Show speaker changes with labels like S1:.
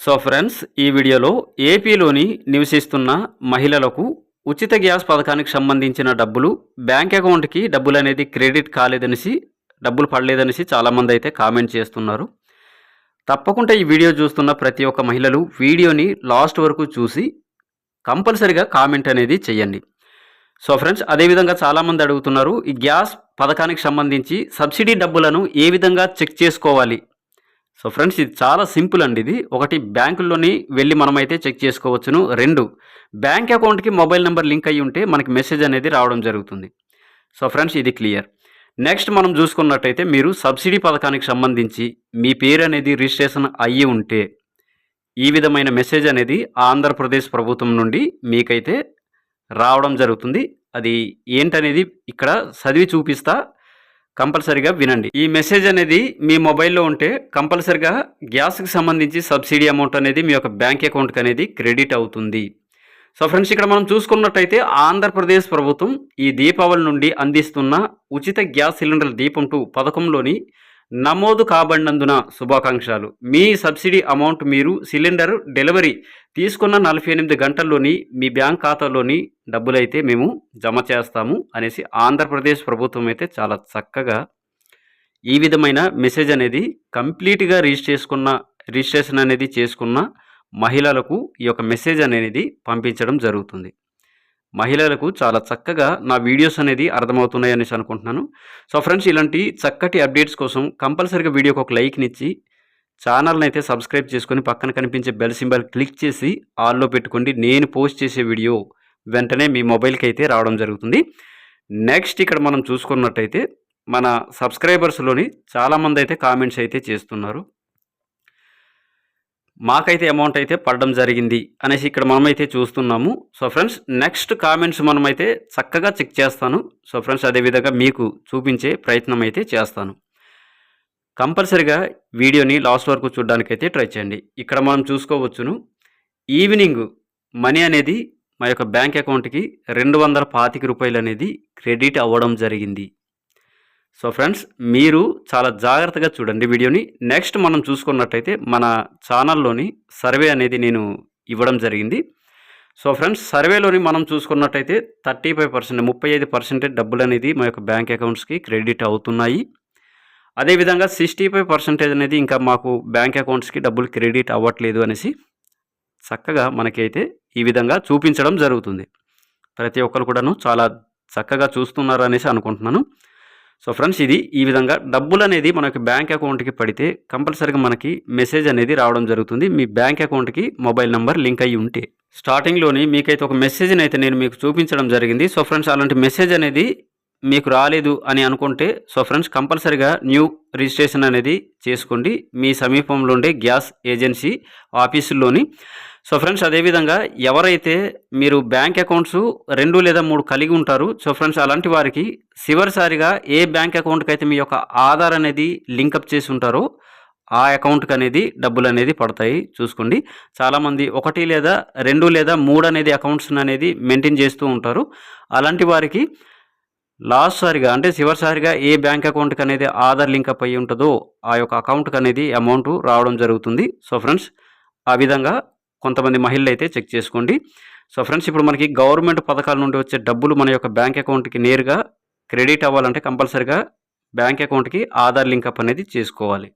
S1: So friends ఈ వీడియోలో ఏపీలోని నివసిస్తున్న మహిళలకు ఉచిత గ్యాస్ పథకానికి సంబంధించిన డబ్బులు బ్యాంక్ అకౌంట్కి డబ్బులు అనేది క్రెడిట్ కాలేదనేసి డబ్బులు పడలేదనేసి చాలామంది అయితే కామెంట్ చేస్తున్నారు. తప్పకుండా ఈ వీడియో చూస్తున్న ప్రతి ఒక్క మహిళలు వీడియోని లాస్ట్ వరకు చూసి కంపల్సరిగా కామెంట్ అనేది చేయండి సో ఫ్రెండ్స్ అదేవిధంగా చాలామంది అడుగుతున్నారు ఈ గ్యాస్ పథకానికి సంబంధించి సబ్సిడీ డబ్బులను ఏ విధంగా చెక్ చేసుకోవాలి? సో ఫ్రెండ్స్ ఇది చాలా సింపుల్ అండి ఇది. ఒకటి బ్యాంకుల్లోని వెళ్ళి మనమైతే చెక్ చేసుకోవచ్చును. రెండు బ్యాంక్ అకౌంట్కి మొబైల్ నెంబర్ లింక్ అయ్యి ఉంటే మనకి మెసేజ్ అనేది రావడం జరుగుతుంది. సో ఫ్రెండ్స్ ఇది క్లియర్. నెక్స్ట్ మనం చూసుకున్నట్టయితే మీరు సబ్సిడీ పథకానికి సంబంధించి మీ పేరు అనేది రిజిస్ట్రేషన్ అయ్యి ఉంటే ఈ విధమైన మెసేజ్ అనేది ఆంధ్రప్రదేశ్ ప్రభుత్వం నుండి మీకైతే రావడం జరుగుతుంది. అది ఏంటనేది ఇక్కడ చదివి చూపిస్తా. కంపల్సరిగా వినండి. ఈ మెసేజ్ అనేది మీ మొబైల్లో ఉంటే కంపల్సరిగా గ్యాస్కి సంబంధించి సబ్సిడీ అమౌంట్ అనేది మీ యొక్క బ్యాంక్ అకౌంట్కి అనేది క్రెడిట్ అవుతుంది. సో ఫ్రెండ్స్ ఇక్కడ మనం చూసుకున్నట్టయితే ఆంధ్రప్రదేశ్ ప్రభుత్వం ఈ దీపావళి నుండి అందిస్తున్న ఉచిత గ్యాస్ సిలిండర్ దీపం టూ పథకంలోని నమోదు కాబడినందున శుభాకాంక్షలు. మీ సబ్సిడీ అమౌంట్ మీరు సిలిండర్ డెలివరీ తీసుకున్న నలభై ఎనిమిది గంటల్లోని మీ బ్యాంక్ ఖాతాలోని డబ్బులైతే మేము జమ చేస్తాము అనేసి ఆంధ్రప్రదేశ్ ప్రభుత్వం అయితే చాలా చక్కగా ఈ విధమైన మెసేజ్ అనేది కంప్లీట్గా రిజిస్టర్ చేసుకున్న రిజిస్ట్రేషన్ అనేది చేసుకున్న మహిళలకు ఈ యొక్క మెసేజ్ అనేది పంపించడం జరుగుతుంది. మహిళలకు చాలా చక్కగా నా వీడియోస్ అనేది అర్థమవుతున్నాయి అనేసి అనుకుంటున్నాను. సో ఫ్రెండ్స్ ఇలాంటి చక్కటి అప్డేట్స్ కోసం కంపల్సరీగా వీడియోకి ఒక లైక్నిచ్చి ఛానల్ని అయితే సబ్స్క్రైబ్ చేసుకొని పక్కన కనిపించే బెల్ సింబల్ క్లిక్ చేసి ఆల్లో పెట్టుకోండి. నేను పోస్ట్ చేసే వీడియో వెంటనే మీ మొబైల్కి అయితే రావడం జరుగుతుంది. నెక్స్ట్ ఇక్కడ మనం చూసుకున్నట్టయితే మన సబ్స్క్రైబర్స్లోని చాలామంది అయితే కామెంట్స్ అయితే చేస్తున్నారు. మాకైతే అమౌంట్ అయితే పడడం జరిగింది అనేసి ఇక్కడ మనమైతే చూస్తున్నాము. సో ఫ్రెండ్స్ నెక్స్ట్ కామెంట్స్ మనమైతే చక్కగా చెక్ చేస్తాను. సో ఫ్రెండ్స్ అదేవిధంగా మీకు చూపించే ప్రయత్నం అయితే చేస్తాను. కంపల్సరిగా వీడియోని లాస్ట్ వరకు చూడడానికైతే ట్రై చేయండి. ఇక్కడ మనం చూసుకోవచ్చును. ఈవినింగ్ మనీ అనేది మా యొక్క బ్యాంక్ అకౌంట్కి రెండు వందల పాతిక రూపాయలు అనేది క్రెడిట్ అవ్వడం జరిగింది. సో ఫ్రెండ్స్ మీరు చాలా జాగ్రత్తగా చూడండి వీడియోని. నెక్స్ట్ మనం చూసుకున్నట్టయితే మన ఛానల్లోని సర్వే అనేది నేను ఇవ్వడం జరిగింది. సో ఫ్రెండ్స్ సర్వేలోని మనం చూసుకున్నట్టయితే థర్టీ ఫైవ్ పర్సెంట్ ముప్పై ఐదు పర్సెంటేజ్ డబ్బులు అనేది మా యొక్క బ్యాంక్ అకౌంట్స్కి క్రెడిట్ అవుతున్నాయి. అదేవిధంగా సిక్స్టీ ఫైవ్ పర్సెంటేజ్ అనేది ఇంకా మాకు బ్యాంక్ అకౌంట్స్కి డబ్బులు క్రెడిట్ అవ్వట్లేదు అనేసి చక్కగా మనకైతే ఈ విధంగా చూపించడం జరుగుతుంది. ప్రతి ఒక్కరు కూడాను చాలా చక్కగా చూస్తున్నారు అనేసి అనుకుంటున్నాను. సో ఫ్రెండ్స్ ఇది ఈ విధంగా డబ్బులు అనేది మనకి బ్యాంక్ అకౌంట్కి పడితే కంపల్సరీగా మనకి మెసేజ్ అనేది రావడం జరుగుతుంది. మీ బ్యాంక్ అకౌంట్కి మొబైల్ నెంబర్ లింక్ అయ్యి ఉంటే. స్టార్టింగ్లోని మీకైతే ఒక మెసేజ్ని అయితే నేను మీకు చూపించడం జరిగింది. సో ఫ్రెండ్స్ అలాంటి మెసేజ్ అనేది మీకు రాలేదు అని అనుకుంటే సో ఫ్రెండ్స్ కంపల్సరిగా న్యూ రిజిస్ట్రేషన్ అనేది చేసుకోండి. మీ సమీపంలో ఉండే గ్యాస్ ఏజెన్సీ ఆఫీసుల్లోని. సో ఫ్రెండ్స్ అదేవిధంగా ఎవరైతే మీరు బ్యాంక్ అకౌంట్స్ రెండు లేదా మూడు కలిగి ఉంటారు సో ఫ్రెండ్స్ అలాంటి వారికి చివరిసారిగా ఏ బ్యాంక్ అకౌంట్కి అయితే మీ యొక్క ఆధార్ అనేది లింకప్ చేసి ఉంటారో ఆ అకౌంట్కి అనేది డబ్బులు అనేది పడతాయి. చూసుకోండి. చాలామంది ఒకటి లేదా రెండు లేదా మూడు అనేది అకౌంట్స్ అనేది మెయింటైన్ చేస్తూ ఉంటారు. అలాంటి వారికి లాస్ట్ సారిగా అంటే చివరిసారిగా ఏ బ్యాంక్ అకౌంట్కి అనేది ఆధార్ లింక్ అప్ అయ్యి ఉంటుందో ఆ యొక్క అకౌంట్కి అనేది అమౌంట్ రావడం జరుగుతుంది. సో ఫ్రెండ్స్ ఆ విధంగా కొంతమంది మహిళలు అయితే చెక్ చేసుకోండి. సో ఫ్రెండ్స్ ఇప్పుడు మనకి గవర్నమెంట్ పథకాల నుండి వచ్చే డబ్బులు మన యొక్క బ్యాంక్ అకౌంట్కి నేరుగా క్రెడిట్ అవ్వాలంటే కంపల్సరిగా బ్యాంక్ అకౌంట్కి ఆధార్ లింక్ అప్ అనేది చేసుకోవాలి.